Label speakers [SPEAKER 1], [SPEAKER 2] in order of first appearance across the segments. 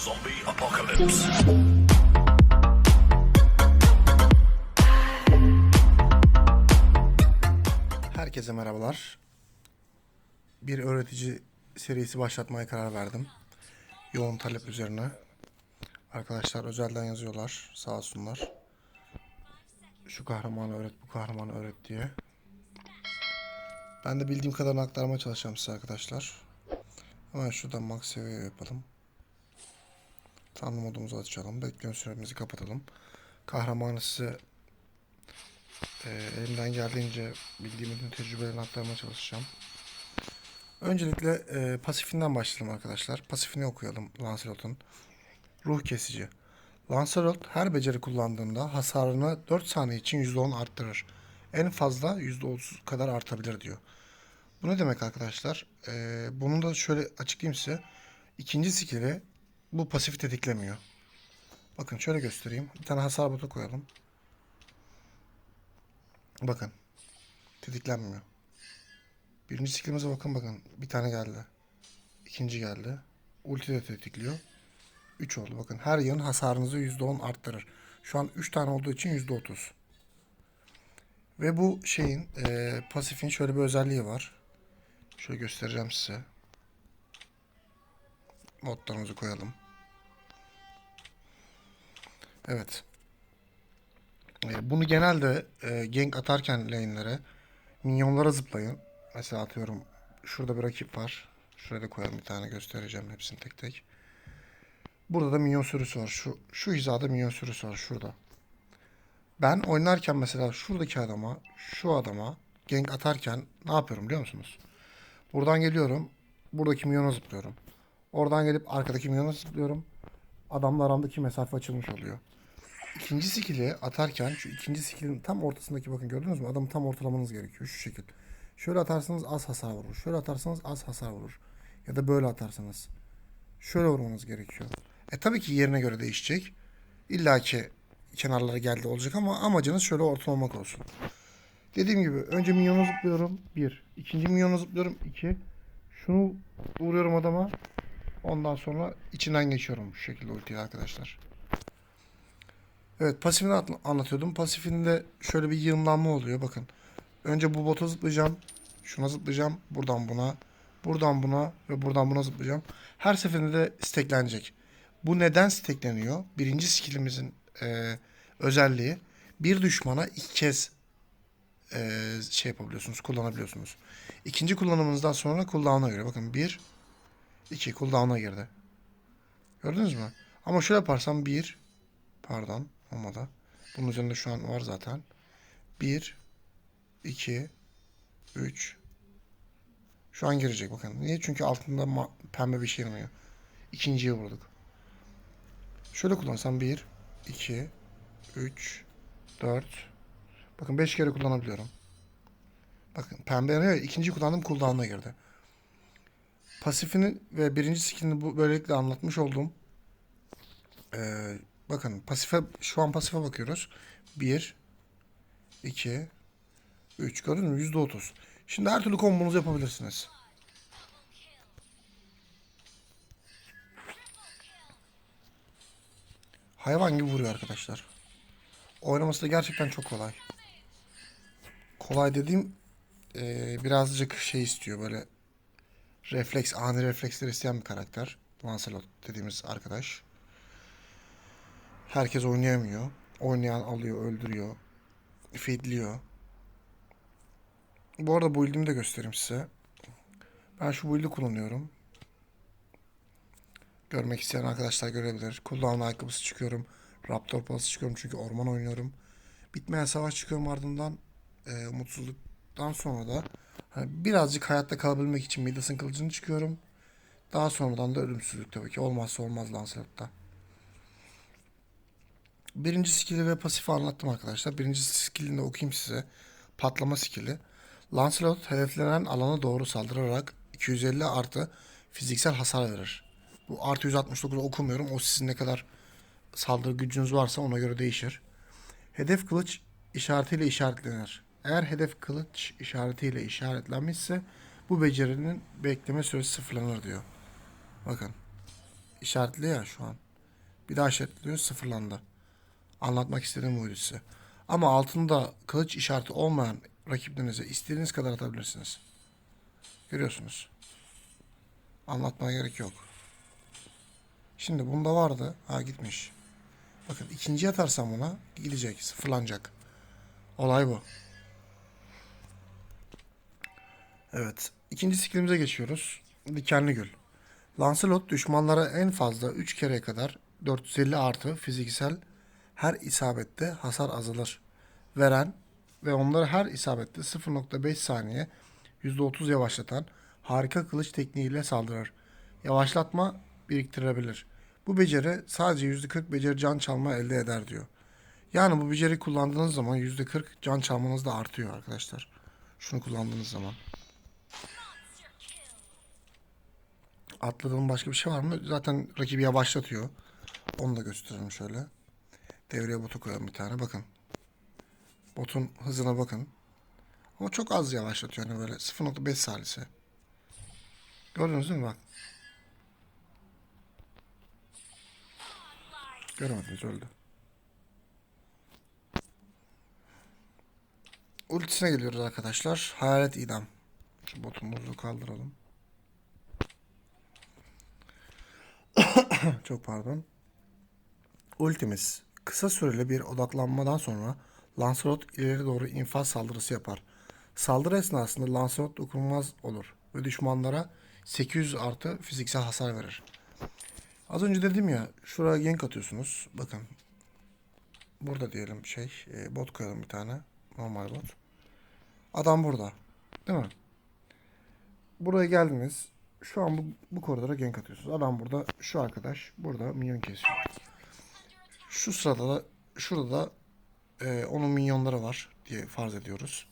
[SPEAKER 1] Zombie apocalypse.
[SPEAKER 2] Herkese merhabalar. Bir öğretici serisi başlatmaya karar verdim. Yoğun talep üzerine. Arkadaşlar özelden yazıyorlar. Sağ olsunlar. Şu kahramanı öğret, bu kahramanı öğret diye. Ben de bildiğim kadarını aktarmaya çalışacağım size arkadaşlar. Hemen şuradan max seviye yapalım. Tanrı modumuzu açalım. Bekleme süremizi kapatalım. Kahramanı size e, elimden geldiğince bildiğim bütün tecrübelerini aktarmaya çalışacağım. Öncelikle e, pasifinden başlayalım arkadaşlar. Pasifini okuyalım Lancelot'un. Ruh kesici. Lancelot her beceri kullandığında hasarını 4 saniye için %10 arttırır. En fazla %30 kadar artabilir diyor. Bu ne demek arkadaşlar? E, bunu da şöyle açıklayayım size. İkinci skill'i bu pasifi tetiklemiyor. Bakın şöyle göstereyim. Bir tane hasar botu koyalım. Bakın. Tetiklenmiyor. Birinci skillimize bakın bakın. Bir tane geldi. İkinci geldi. Ulti de tetikliyor. 3 oldu. Bakın her yığın hasarınızı %10 arttırır. Şu an 3 tane olduğu için %30. Ve bu şeyin e, pasifin şöyle bir özelliği var. Şöyle göstereceğim size. Modlarımızı koyalım. Evet. E, Bunu genelde e, gank atarken lane'lere minyonlara zıplayın. Mesela atıyorum şurada bir rakip var. Şuraya da koyalım bir tane göstereceğim hepsini tek tek. Burada da minyon sürüsü var. Şu, şu hizada minyon sürüsü var şurada. Ben oynarken mesela şuradaki adama, şu adama gank atarken ne yapıyorum biliyor musunuz? Buradan geliyorum. Buradaki minyona zıplıyorum. Oradan gelip arkadaki minyona zıplıyorum. Adamla aramdaki mesafe açılmış oluyor. İkinci skill'i atarken şu ikinci skill'in tam ortasındaki bakın gördünüz mü? Adamı tam ortalamanız gerekiyor şu şekil. Şöyle atarsanız az hasar vurur. Şöyle atarsanız az hasar vurur. Ya da böyle atarsanız. Şöyle vurmanız gerekiyor. E tabii ki yerine göre değişecek. İlla ki kenarlara geldi olacak ama amacınız şöyle ortalamak olsun. Dediğim gibi önce minyonu zıplıyorum. Bir. İkinci minyonu zıplıyorum. iki. Şunu vuruyorum adama. Ondan sonra içinden geçiyorum şu şekilde ultiyle arkadaşlar. Evet pasifini anlatıyordum. Pasifinde şöyle bir yığınlanma oluyor. Bakın. Önce bu bota zıplayacağım. Şuna zıplayacağım. Buradan buna. Buradan buna ve buradan buna zıplayacağım. Her seferinde de steklenecek. Bu neden stekleniyor? Birinci skillimizin e, özelliği bir düşmana iki kez e, şey yapabiliyorsunuz, kullanabiliyorsunuz. İkinci kullanımınızdan sonra cooldown'a göre. Bakın bir, iki cooldown'a girdi. Gördünüz mü? Ama şöyle yaparsam bir, pardon olmadı. Bunun üzerinde şu an var zaten. 1 2 3 Şu an girecek bakın. Niye? Çünkü altında pembe bir şey yanıyor. İkinciye vurduk. Şöyle kullansam 1 2 3 4 Bakın 5 kere kullanabiliyorum. Bakın pembe yanıyor. ya, İkinci kullandım cooldown'a girdi. Pasifini ve birinci skillini bu böylelikle anlatmış olduğum ee, bakın pasife şu an pasife bakıyoruz. 1 2 3 gördün mü? %30. Şimdi her türlü kombonuzu yapabilirsiniz. Hayvan gibi vuruyor arkadaşlar. Oynaması da gerçekten çok kolay. Kolay dediğim eee, birazcık şey istiyor böyle refleks, ani refleksler isteyen bir karakter. Lancelot dediğimiz arkadaş. Herkes oynayamıyor. Oynayan alıyor, öldürüyor. Feedliyor. Bu arada build'imi de göstereyim size. Ben şu build'i kullanıyorum. Görmek isteyen arkadaşlar görebilir. Cooldown ayakkabısı çıkıyorum. Raptor pası çıkıyorum çünkü orman oynuyorum. Bitmeyen savaş çıkıyorum ardından e, umutsuzluktan sonra da hani birazcık hayatta kalabilmek için Midas'ın kılıcını çıkıyorum. Daha sonradan da ölümsüzlük tabii ki. Olmazsa olmaz Lancelot'ta. Birinci skill'i ve pasifi anlattım arkadaşlar. Birinci skill'ini de okuyayım size. Patlama skill'i. Lancelot hedeflenen alana doğru saldırarak 250 artı fiziksel hasar verir. Bu artı 169'u okumuyorum. O sizin ne kadar saldırı gücünüz varsa ona göre değişir. Hedef kılıç işaretiyle işaretlenir. Eğer hedef kılıç işaretiyle işaretlenmişse bu becerinin bekleme süresi sıfırlanır diyor. Bakın. işaretli ya şu an. Bir daha işaretliyor sıfırlandı. Anlatmak istediğim buydu size. Ama altında kılıç işareti olmayan rakiplerinize istediğiniz kadar atabilirsiniz. Görüyorsunuz. Anlatmaya gerek yok. Şimdi bunda vardı. Ha gitmiş. Bakın ikinci atarsam buna gidecek. Sıfırlanacak. Olay bu. Evet. İkinci skillimize geçiyoruz. Dikenli Gül. Lancelot düşmanlara en fazla 3 kereye kadar 450 artı fiziksel her isabette hasar azalır. Veren ve onları her isabette 0.5 saniye %30 yavaşlatan harika kılıç tekniğiyle saldırır. Yavaşlatma biriktirebilir. Bu beceri sadece %40 beceri can çalma elde eder diyor. Yani bu beceri kullandığınız zaman %40 can çalmanız da artıyor arkadaşlar. Şunu kullandığınız zaman. Atladığım başka bir şey var mı? Zaten rakibi yavaşlatıyor. Onu da gösterelim şöyle. Devreye botu koyalım bir tane. Bakın. Botun hızına bakın. Ama çok az yavaşlatıyor. Yani böyle 0.5 salise. Gördünüz değil mi? Bak. Göremediniz öldü. Ultisine geliyoruz arkadaşlar. Hayalet idam. Şu botumuzu kaldıralım. Çok pardon. Ultimiz. Kısa süreli bir odaklanmadan sonra Lancelot ileri doğru infaz saldırısı yapar. Saldırı esnasında Lancelot dokunulmaz olur ve düşmanlara 800 artı fiziksel hasar verir. Az önce dedim ya şuraya gank atıyorsunuz. Bakın. Burada diyelim şey e, bot koyalım bir tane. Normal bot. Adam burada. Değil mi? Buraya geldiniz. Şu an bu, bu koridora gank atıyorsunuz. Adam burada. Şu arkadaş burada minyon kesiyor. Şu sırada da şurada da e, onun minyonları var diye farz ediyoruz.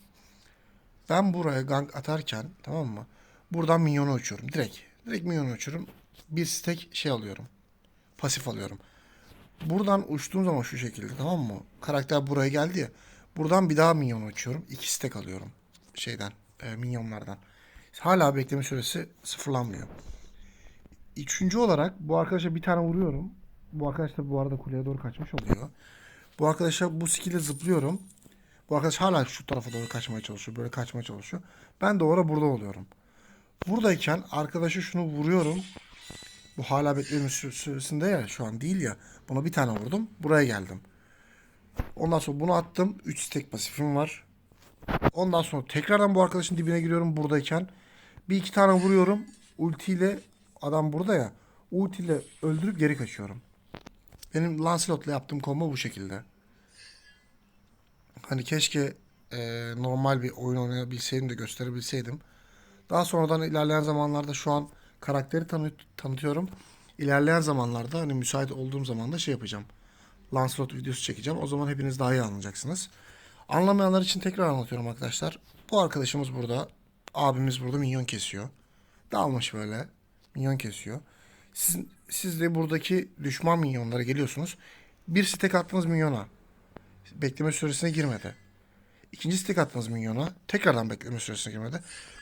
[SPEAKER 2] Ben buraya gank atarken tamam mı? Buradan minyonu uçuyorum. Direkt. Direkt minyonu uçuyorum. Bir stack şey alıyorum. Pasif alıyorum. Buradan uçtuğum zaman şu şekilde tamam mı? Karakter buraya geldi ya. Buradan bir daha minyonu uçuyorum. İki stack alıyorum. Şeyden. E, minyonlardan. Hala bekleme süresi sıfırlanmıyor. Üçüncü olarak bu arkadaşa bir tane vuruyorum. Bu arkadaş da bu arada kuleye doğru kaçmış oluyor. Bu arkadaşa bu skill'e zıplıyorum. Bu arkadaş hala şu tarafa doğru kaçmaya çalışıyor. Böyle kaçmaya çalışıyor. Ben de orada burada oluyorum. Buradayken arkadaşa şunu vuruyorum. Bu hala bekleme sü- süresinde ya şu an değil ya. Buna bir tane vurdum. Buraya geldim. Ondan sonra bunu attım. 3 stack pasifim var. Ondan sonra tekrardan bu arkadaşın dibine giriyorum buradayken. Bir iki tane vuruyorum. Ultiyle adam burada ya. Ultiyle öldürüp geri kaçıyorum. Benim Lancelot'la yaptığım combo bu şekilde. Hani keşke e, normal bir oyun oynayabilseydim de gösterebilseydim. Daha sonradan ilerleyen zamanlarda şu an karakteri tanı- tanıtıyorum. İlerleyen zamanlarda hani müsait olduğum zaman da şey yapacağım. Lancelot videosu çekeceğim. O zaman hepiniz daha iyi anlayacaksınız. Anlamayanlar için tekrar anlatıyorum arkadaşlar. Bu arkadaşımız burada. Abimiz burada minyon kesiyor. Dalmış böyle. Minyon kesiyor. Siz, siz de buradaki düşman minyonlara geliyorsunuz. Bir stack attığınız minyona. Bekleme süresine girmedi. İkinci stack attığınız minyona. Tekrardan bekleme süresine girmedi.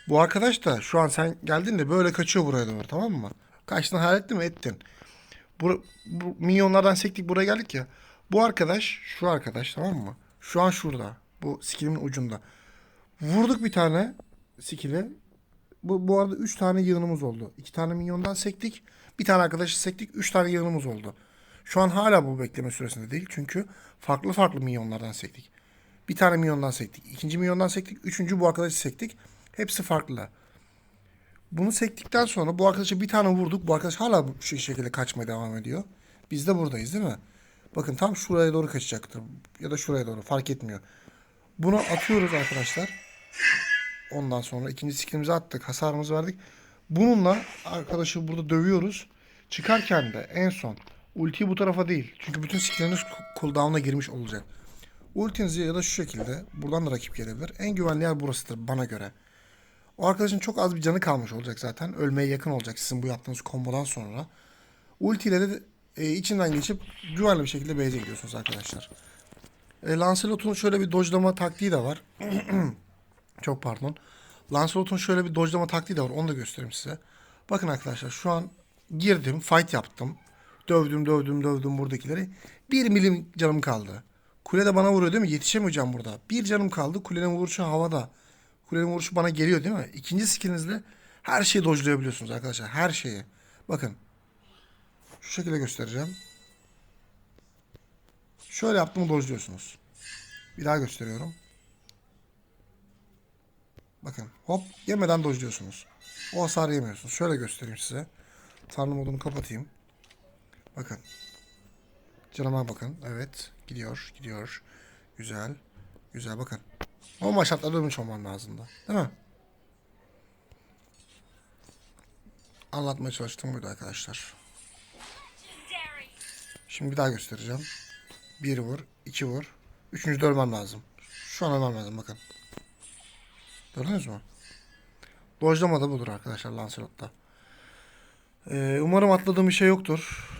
[SPEAKER 2] Bu arkadaş da şu an sen geldin de böyle kaçıyor buraya doğru tamam mı? Kaçtın hayal ettin mi? Ettin. Bu, bu minyonlardan sektik buraya geldik ya. Bu arkadaş şu arkadaş tamam mı? Şu an şurada. Bu skillimin ucunda. Vurduk bir tane skill'e. Bu, bu arada 3 tane yığınımız oldu. 2 tane minyondan sektik. Bir tane arkadaşı sektik. 3 tane yığınımız oldu. Şu an hala bu bekleme süresinde değil. Çünkü farklı farklı minyonlardan sektik. Bir tane minyondan sektik. ikinci minyondan sektik. Üçüncü bu arkadaşı sektik. Hepsi farklı. Bunu sektikten sonra bu arkadaşa bir tane vurduk. Bu arkadaş hala bu şu şekilde kaçmaya devam ediyor. Biz de buradayız değil mi? Bakın tam şuraya doğru kaçacaktır. Ya da şuraya doğru fark etmiyor. Bunu atıyoruz arkadaşlar. Ondan sonra ikinci skillimizi attık. Hasarımızı verdik. Bununla arkadaşı burada dövüyoruz. Çıkarken de en son ultiyi bu tarafa değil. Çünkü bütün skillleriniz cooldown'a girmiş olacak. Ultinizi ya da şu şekilde buradan da rakip gelebilir. En güvenli yer burasıdır bana göre. O arkadaşın çok az bir canı kalmış olacak zaten. Ölmeye yakın olacak sizin bu yaptığınız kombodan sonra. Ulti ile de e, içinden geçip güvenli bir şekilde base'e gidiyorsunuz arkadaşlar. E, Lancelot'un şöyle bir dojlama taktiği de var. Çok pardon. Lancelot'un şöyle bir dojlama taktiği de var. Onu da göstereyim size. Bakın arkadaşlar şu an girdim, fight yaptım. Dövdüm, dövdüm, dövdüm buradakileri. Bir milim canım kaldı. Kule de bana vuruyor değil mi? Yetişemeyeceğim burada. Bir canım kaldı. Kulenin vuruşu havada. Kulenin vuruşu bana geliyor değil mi? İkinci skillinizle her şeyi dojlayabiliyorsunuz arkadaşlar. Her şeyi. Bakın. Şu şekilde göstereceğim. Şöyle yaptığımı dojluyorsunuz. Bir daha gösteriyorum. Bakın hop yemeden dojluyorsunuz. O hasar yemiyorsunuz. Şöyle göstereyim size. Tanrı modunu kapatayım. Bakın. Canıma bakın. Evet. Gidiyor. Gidiyor. Güzel. Güzel bakın. Normal şartlarda ölmüş olmam lazımdı. Değil mi? Anlatmaya çalıştığım buydu arkadaşlar. Şimdi bir daha göstereceğim. Bir vur. iki vur. Üçüncü de ölmem lazım. Şu an ölmem lazım bakın. Gördünüz mü? Dojlama da budur arkadaşlar Lancelot'ta. Ee, umarım atladığım bir şey yoktur.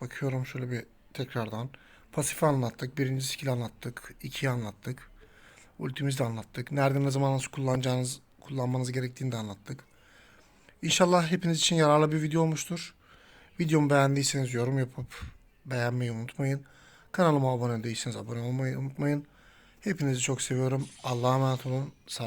[SPEAKER 2] Bakıyorum şöyle bir tekrardan. Pasifi anlattık. Birinci skill anlattık. ikiyi anlattık. Ultimizi de anlattık. Nerede ne zaman nasıl kullanacağınız, kullanmanız gerektiğini de anlattık. İnşallah hepiniz için yararlı bir video olmuştur. Videomu beğendiyseniz yorum yapıp beğenmeyi unutmayın. Kanalıma abone değilseniz abone olmayı unutmayın. Hepinizi çok seviyorum. Allah'a emanet olun.